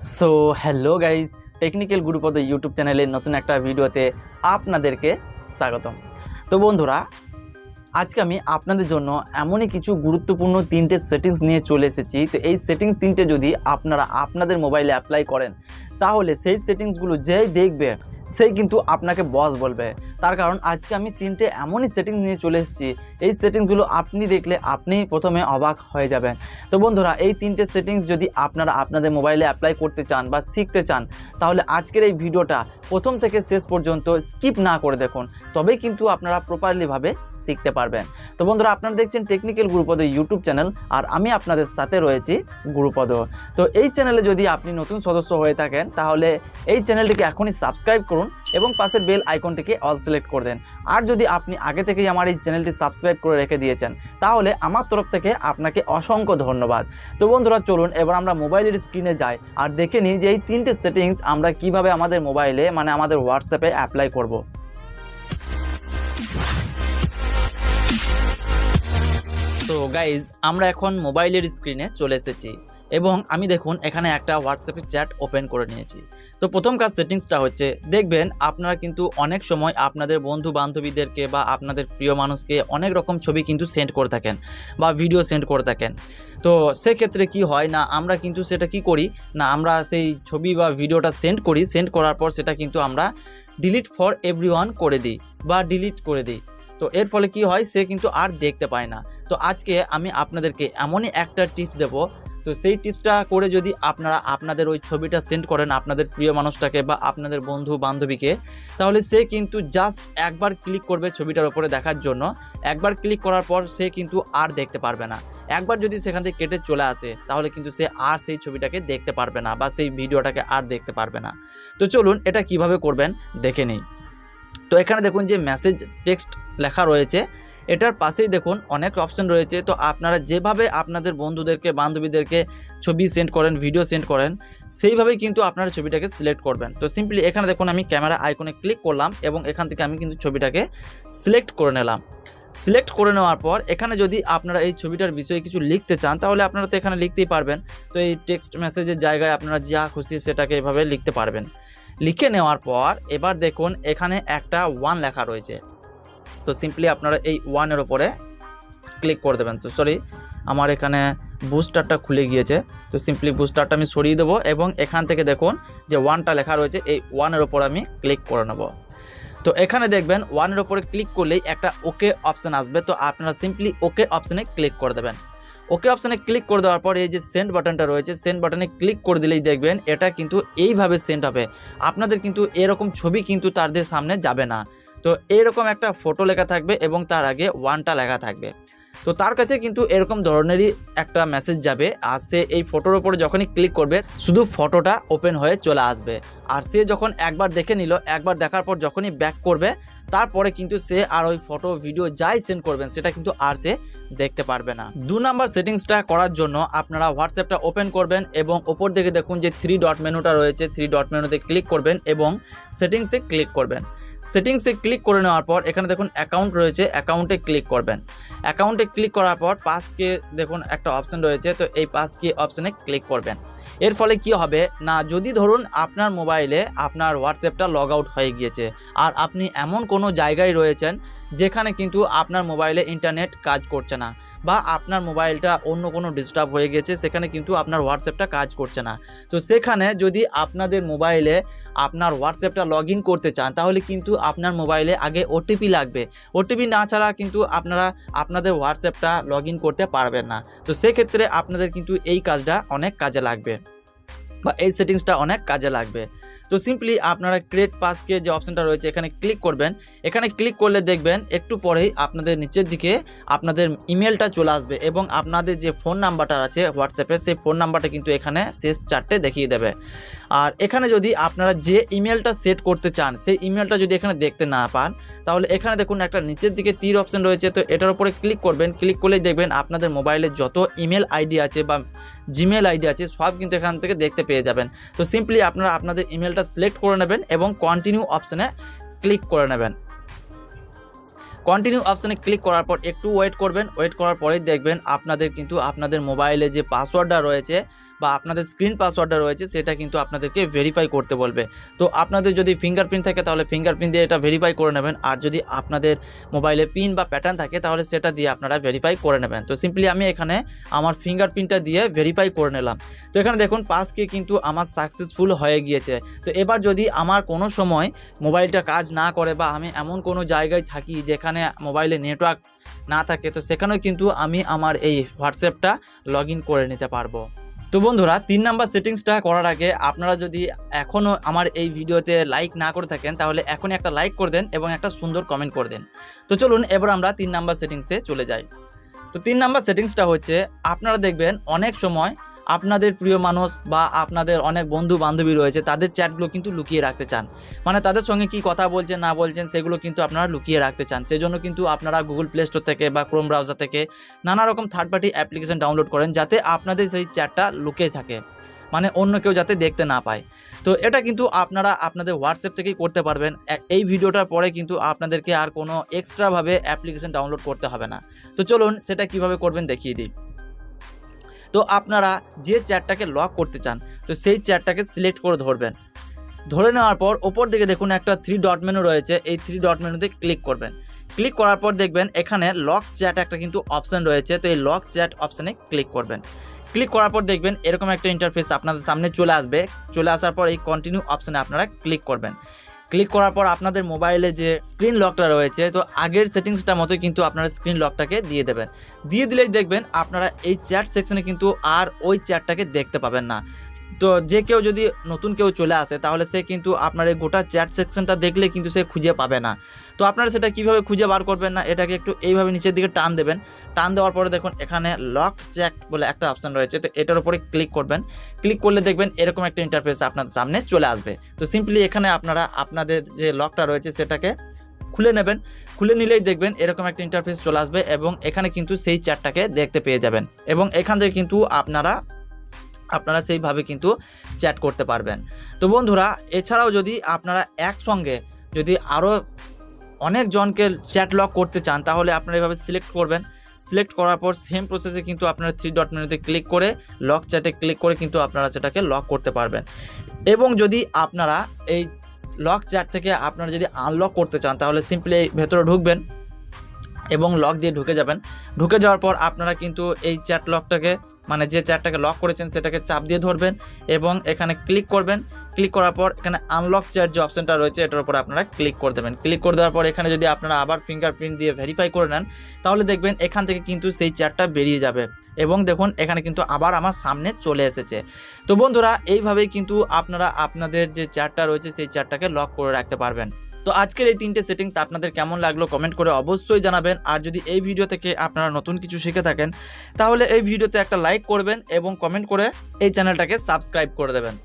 So hello guys technical Gurupada YouTube চ্যানেলের নতুন একটা ভিডিওতে আপনাদেরকে স্বাগতম। তো বন্ধুরা, আজকে আমি আপনাদের জন্য এমনই কিছু গুরুত্বপূর্ণ তিনটে সেটিংস নিয়ে চলে এসেছি। তো এই সেটিংস তিনটে যদি আপনারা আপনাদের মোবাইলে অ্যাপ্লাই করেন, তাহলে সেই সেটিংসগুলো যেই দেখবে সেই কিন্তু আপনাকে বস বলবে। তার কারণ আজকে আমি তিনটে এমনই সেটিং নিয়ে চলে এসেছি। এই সেটিংসগুলো আপনি দেখলে আপনি প্রথমে অবাক হয়ে যাবেন। তো বন্ধুরা, এই তিনটে সেটিংস যদি আপনারা আপনাদের মোবাইলে অ্যাপ্লাই করতে চান বা শিখতে চান, তাহলে আজকের এই ভিডিওটা প্রথম থেকে শেষ পর্যন্ত স্কিপ না করে দেখুন। তবেই কিন্তু আপনারা প্রপারলিভাবে শিখতে পারবেন। তো বন্ধুরা, আপনারা দেখছেন টেকনিক্যাল গুরুপদ ইউটিউব চ্যানেল আর আমি আপনাদের সাথে রয়েছি গুরুপদ তো এই চ্যানেলে যদি আপনি নতুন সদস্য হয়ে থাকেন, তাহলে এই চ্যানেলটিকে এখনই সাবস্ক্রাইব করুন এবং পাশের বেল আইকনটিকে অল সিলেক্ট করে দেন। আর যদি আপনি আগে থেকেই আমার এই চ্যানেলটি সাবস্ক্রাইব করে রেখে দিয়েছেন, তাহলে আমার তরফ থেকে আপনাকে অসংখ্য ধন্যবাদ। তো বন্ধুরা, চলুন, এবার আমরা মোবাইলের স্ক্রিনে যাই আর দেখে নিই যে এই তিনটে সেটিংস আমরা কীভাবে আমাদের মোবাইলে মানে আমাদের হোয়াটসঅ্যাপে অ্যাপ্লাই করব। সো গাইজ আমরা এখন মোবাইলের স্ক্রিনে চলে এসেছি এবং আমি দেখুন, এখানে একটা হোয়াটসঅ্যাপের চ্যাট ওপেন করে নিয়েছি। তো প্রথম কাজ সেটিংসটা হচ্ছে, দেখবেন আপনারা কিন্তু অনেক সময় আপনাদের বন্ধু বান্ধবীদেরকে বা আপনাদের প্রিয় মানুষকে অনেক রকম ছবি কিন্তু সেন্ড করে থাকেন বা ভিডিও সেন্ড করে থাকেন। তো সেক্ষেত্রে কি হয় না, আমরা কিন্তু সেটা কি করি? না, আমরা সেই ছবি বা ভিডিওটা সেন্ড করি। সেন্ড করার পর সেটা কিন্তু আমরা ডিলিট ফর এভরিওয়ান করে দিই বা ডিলিট করে দিই। তো এর ফলে কি হয়? সে কিন্তু আর দেখতে পায় না। তো আজকে আমি আপনাদেরকে এমনই একটা টিপস দেব। তো সেই টিপসটা করে যদি আপনারা আপনাদের ওই ছবিটা সেন্ড করেন আপনাদের প্রিয় মানুষটাকে বা আপনাদের বন্ধু বান্ধবীকে, তাহলে সে কিন্তু জাস্ট একবার ক্লিক করবে ছবিটার ওপরে দেখার জন্য। একবার ক্লিক করার পর সে কিন্তু আর দেখতে পারবে না। একবার যদি সেখান থেকে কেটে চলে আসে, তাহলে কিন্তু সে আর সেই ছবিটাকে দেখতে পারবে না বা সেই ভিডিওটাকে আর দেখতে পারবে না। তো চলুন এটা কীভাবে করবেন? দেখে নিই। তো এখানে দেখুন যে মেসেজ টেক্সট লেখা রয়েছে। এটার পাশেই দেখুন অনেক অপশন রয়েছে। তো আপনারা যেভাবে আপনাদের বন্ধুদেরকে, বান্ধবীদেরকে ছবি সেন্ড করেন ভিডিও সেন্ড করেন, সেইভাবেই কিন্তু আপনারা ছবিটাকে সিলেক্ট করবেন। তো সিম্পলি এখানে দেখুন আমি ক্যামেরা আইকনে ক্লিক করলাম এবং এখান থেকে আমি কিন্তু ছবিটাকে সিলেক্ট করে নিলাম। সিলেক্ট করে নেওয়ার পর এখানে যদি আপনারা এই ছবিটার বিষয়ে কিছু লিখতে চান, তাহলে আপনারা তো এখানে লিখতেই পারবেন। তো এই টেক্সট মেসেজের জায়গায় আপনারা যা খুশি সেটাকে এভাবে লিখতে পারবেন। লিখে নেওয়ার পর এবার দেখুন এখানে একটা ওয়ান লেখা রয়েছে। তো সিম্পলি আপনারা এই ওয়ানের ওপরে ক্লিক করে দেবেন। তো সরি আমার এখানে বুস্টারটা খুলে গিয়েছে। তো সিম্পলি বুস্টারটা আমি সরিয়ে দেবো এবং এখান থেকে দেখুন যে ওয়ানটা লেখা রয়েছে, এই ওয়ানের ওপর আমি ক্লিক করে নেব। তো এখানে দেখবেন ওয়ানের ওপরে ক্লিক করলেই একটা ওকে অপশান আসবে। তো আপনারা সিম্পলি ওকে অপশানে ক্লিক করে দেবেন। ওকে অপশানে ক্লিক করে দেওয়ার পর এই যে সেন্ড বাটনটা রয়েছে, সেন্ড বাটনে ক্লিক করে দিলেই দেখবেন এটা কিন্তু এইভাবে সেন্ড হবে। আপনাদের কিন্তু এরকম ছবি কিন্তু তাদের সামনে যাবে না। তো এরকম একটা ফটো লেখা থাকবে এবং তার আগে ওয়ানটা লেখা থাকবে। তো তার কাছে কিন্তু এরকম ধরনেরই একটা মেসেজ যাবে আর সে এই ফটোর ওপরে যখনই ক্লিক করবে, শুধু ফটোটা ওপেন হয়ে চলে আসবে। আর সে যখন একবার দেখে নিল, একবার দেখার পর যখনই ব্যাক করবে, তারপরে কিন্তু সে আর ওই ফটো ভিডিও যাই সেন্ড করবেন, সেটা কিন্তু আর সে দেখতে পারবে না। দু নাম্বার সেটিংসটা করার জন্য আপনারা হোয়াটসঅ্যাপটা ওপেন করবেন এবং ওপর দিকে দেখুন যে থ্রি ডট মেনুটা রয়েছে থ্রি ডট মেনুতে ক্লিক করবেন এবং সেটিংসে ক্লিক করবেন। সেটিংসে ক্লিক করে নেওয়ার পর এখানে দেখুন অ্যাকাউন্ট রয়েছে অ্যাকাউন্টে ক্লিক করবেন। অ্যাকাউন্টে ক্লিক করার পর পাস পাসকে দেখুন একটা অপশন রয়েছে, তো এই পাস কি অপশানে ক্লিক করবেন। এর ফলে কি হবে? না, যদি ধরুন আপনার মোবাইলে আপনার হোয়াটসঅ্যাপটা লগ আউট হয়ে গিয়েছে, আর আপনি এমন কোনো জায়গায় রয়েছেন যেখানে কিন্তু আপনার মোবাইলে ইন্টারনেট কাজ করছে না বা আপনার মোবাইলটা অন্য কোনো ডিস্টার্ব হয়ে গেছে, সেখানে কিন্তু আপনার হোয়াটসঅ্যাপটা কাজ করছে না। তো সেখানে যদি আপনাদের মোবাইলে আপনার হোয়াটসঅ্যাপটা লগ করতে চান, তাহলে কিন্তু আপনার মোবাইলে আগে ওটিপি লাগবে। ওটিপি না ছাড়া কিন্তু আপনারা আপনাদের হোয়াটসঅ্যাপটা লগ করতে পারবেন না। তো সেক্ষেত্রে আপনাদের কিন্তু এই কাজটা অনেক কাজে লাগবে বা এই সেটিংসটা অনেক কাজে লাগবে। তো সিম্পলি আপনারা ক্রিয়েট পাসকে যে অপশানটা রয়েছে, এখানে ক্লিক করবেন। এখানে ক্লিক করলে দেখবেন একটু পরেই আপনাদের নিচের দিকে আপনাদের ইমেলটা চলে আসবে এবং আপনাদের যে ফোন নাম্বারটা আছে হোয়াটসঅ্যাপে সেই ফোন নাম্বারটা কিন্তু এখানে শেষ চারটে দেখিয়ে দেবে। আর এখানে যদি আপনারা যে ইমেলটা সেট করতে চান, সেই ইমেলটা যদি এখানে দেখতে না পান, তাহলে এখানে দেখুন একটা নিচের দিকে তীর অপশন রয়েছে, তো এটার উপরে ক্লিক করবেন। ক্লিক করলেই দেখবেন আপনাদের মোবাইলে যত ইমেল আইডি আছে বা জিমেল আইডি আছে, সব কিন্তু এখান থেকে দেখতে পেয়ে যাবেন। তো সিম্পলি আপনারা আপনাদের ইমেলটা সিলেক্ট করে নেবেন এবং কন্টিনিউ অপশানে ক্লিক করে নেবেন। কন্টিনিউ অপশানে ক্লিক করার পর একটু ওয়েট করবেন। ওয়েট করার পরেই দেখবেন আপনাদের কিন্তু আপনাদের মোবাইলে যে পাসওয়ার্ডটা রয়েছে বা আপনাদের স্ক্রিন পাসওয়ার্ডটা রয়েছে, সেটা কিন্তু আপনাদেরকে ভেরিফাই করতে বলবে। তো আপনাদের যদি ফিঙ্গারপ্রিন্ট থাকে, তাহলে ফিঙ্গারপ্রিন্ট দিয়ে এটা ভেরিফাই করে নেবেন। আর যদি আপনাদের মোবাইলে পিন বা প্যাটার্ন থাকে, তাহলে সেটা দিয়ে আপনারা ভেরিফাই করে নেবেন। তো সিম্পলি আমি এখানে আমার ফিঙ্গারপ্রিন্টটা দিয়ে ভেরিফাই করে নিলাম। তো এখানে দেখুন পাসকে কিন্তু আমার সাকসেসফুল হয়ে গিয়েছে। তো এবার যদি আমার কোনো সময় মোবাইলটা কাজ না করে বা আমি এমন কোনো জায়গায় থাকি যেখানে মোবাইলে নেটওয়ার্ক না থাকে, তো সেখানেও কিন্তু আমি আমার এই হোয়াটসঅ্যাপটা লগ করে নিতে পারব। তো বন্ধুরা, তিন নাম্বার সেটিংসটা করার আগে আপনারা যদি এখনও আমার এই ভিডিওতে লাইক না করে থাকেন, তাহলে এখনই একটা লাইক করে দেন এবং একটা সুন্দর কমেন্ট করে দেন। তো চলুন, এবার আমরা তিন নাম্বার সেটিংসে চলে যাই। তো তিন নাম্বার সেটিংসটা হচ্ছে, আপনারা দেখবেন অনেক সময় আপনাদের প্রিয় মানুষ বা আপনাদের অনেক বন্ধু বান্ধবী রয়েছে, তাদের চ্যাটগুলো কিন্তু লুকিয়ে রাখতে চান। মানে তাদের সঙ্গে কি কথা বলছেন, না বলছেন, সেগুলো কিন্তু আপনারা লুকিয়ে রাখতে চান। সেজন্য কিন্তু আপনারা গুগল প্লে স্টোর থেকে বা ক্রোম ব্রাউজার থেকে নানা রকম থার্ড পার্টি অ্যাপ্লিকেশন ডাউনলোড করেন, যাতে আপনাদের সেই চ্যাটটা লুকিয়ে থাকে। মানে অন্য কেউ যাতে দেখতে না পায়। তো এটা কিন্তু আপনারা আপনাদের হোয়াটসঅ্যাপ থেকেই করতে পারবেন। এই ভিডিওটার পরে কিন্তু আপনাদেরকে আর কোনো এক্সট্রাভাবে অ্যাপ্লিকেশন ডাউনলোড করতে হবে না। তো চলুন সেটা কীভাবে করবেন দেখিয়ে দিই। তো আপনারা যে চেয়ারটাকে লক করতে চান, তো সেই চেয়ারটাকে সিলেক্ট করে ধরবেন। ধরে নেওয়ার পর ওপর দিকে দেখুন একটা থ্রি ডট মেনু রয়েছে, এই থ্রি ডট মেনুতে ক্লিক করবেন। ক্লিক করার পর দেখবেন এখানে লক চ্যাট একটা কিন্তু অপশান রয়েছে, তো এই লক চ্যাট অপশানে ক্লিক করবেন। ক্লিক করার পর দেখবেন এরকম একটা ইন্টারফেস আপনাদের সামনে চলে আসবে, চলে আসার পর এই কন্টিনিউ অপশানে আপনারা ক্লিক করবেন। ক্লিক করার পর আপনাদের মোবাইলে যে স্ক্রিন লকটা রয়েছে, তো আগের সেটিংসটার মতোই কিন্তু আপনারা স্ক্রিন লকটাকে দিয়ে দেবেন। দিয়ে দিলেই দেখবেন আপনারা এই চ্যাট সেকশনে কিন্তু আর ওই চ্যাটটাকে দেখতে পাবেন না। তো যে কেউ যদি নতুন কেউ চলে আসে, তাহলে সে কিন্তু আপনার এই গোটা চ্যাট সেকশনটা দেখলে কিন্তু সে খুঁজে পাবে না। তো আপনারা সেটা কীভাবে খুঁজে বার করবেন না, এটাকে একটু এইভাবে নিচের দিকে টান দেবেন। টান দেওয়ার পরে দেখুন, এখানে লক চ্যাক বলে একটা অপশন রয়েছে, তো এটার উপরে ক্লিক করবেন। ক্লিক করলে দেখবেন এরকম একটা ইন্টারফেস আপনার সামনে চলে আসবে। তো সিম্পলি এখানে আপনারা, আপনাদের যে লকটা রয়েছে, সেটাকে খুলে নেবেন। খুলে নিলেই দেখবেন এরকম একটা ইন্টারফেস চলে আসবে এবং এখানে কিন্তু সেই চ্যাটটাকে দেখতে পেয়ে যাবেন। এবং এখান থেকে কিন্তু আপনারা আপনারা সেইভাবে কিন্তু চ্যাট করতে পারবেন। তো বন্ধুরা, এছাড়াও যদি আপনারা একসঙ্গে যদি আরও অনেকজনকে চ্যাট লক করতে চান, তাহলে আপনারা এভাবে সিলেক্ট করবেন। সিলেক্ট করার পর সেম প্রসেসে কিন্তু আপনারা থ্রি ডট মেনুতে ক্লিক করে লক চ্যাটে ক্লিক করে কিন্তু আপনারা সেটাকে লক করতে পারবেন। এবং যদি আপনারা এই লক চ্যাট থেকে আপনারা যদি আনলক করতে চান, তাহলে সিম্পলি ভেতরে ঢুকবেন। এবং লক দিয়ে ঢুকে যাবেন। ঢুকে যাওয়ার পর আপনারা কিন্তু এই চ্যাট লকটাকে মানে যে চ্যাটটাকে লক করেছেন সেটাকে চাপ দিয়ে ধরবেন এবং এখানে ক্লিক করবেন। ক্লিক করার পর এখানে আনলক চ্যাট যে অপশনটা রয়েছে, এটার উপর আপনারা ক্লিক করে দেবেন। ক্লিক করে দেওয়ার পর এখানে যদি আপনারা আবার ফিঙ্গারপ্রিন্ট দিয়ে ভেরিফাই করে নেন, তাহলে দেখবেন এখান থেকে কিন্তু সেই চ্যাটটা বেরিয়ে যাবে। এবং দেখুন, এখানে কিন্তু আবার আমার সামনে চলে এসেছে। তো বন্ধুরা, এইভাবেই কিন্তু আপনারা আপনাদের যে চ্যাটটা রয়েছে, সেই চ্যাটটাকে লক করে রাখতে পারবেন। তো আজকের এই তিনটে সেটিংস আপনাদের কেমন লাগল কমেন্ট করে অবশ্যই জানাবেন। আর যদি এই ভিডিও থেকে আপনারা নতুন কিছু শিখে থাকেন, তাহলে এই ভিডিওতে একটা লাইক করবেন এবং কমেন্ট করে এই চ্যানেলটাকে সাবস্ক্রাইব করে দেবেন।